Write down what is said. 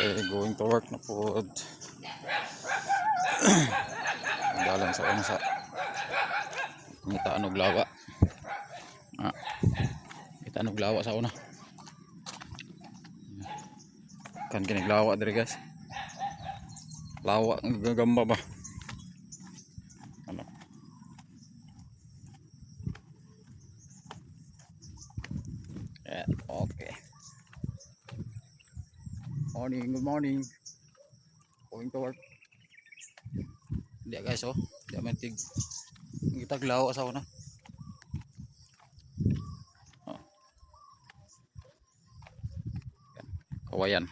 Okay, going to work na po. Dalan sa una sa Ngita og lawa. Ah. Ngita og lawa sa una. Kan kinig lawa diri guys. Lawa gagamba ba? Ano? Yeah, okay. Morning, good morning. Going to work. Hindi guys oh. Hindi man tig. Ngitag lawa sa una. Oh. Yan. Kawayan.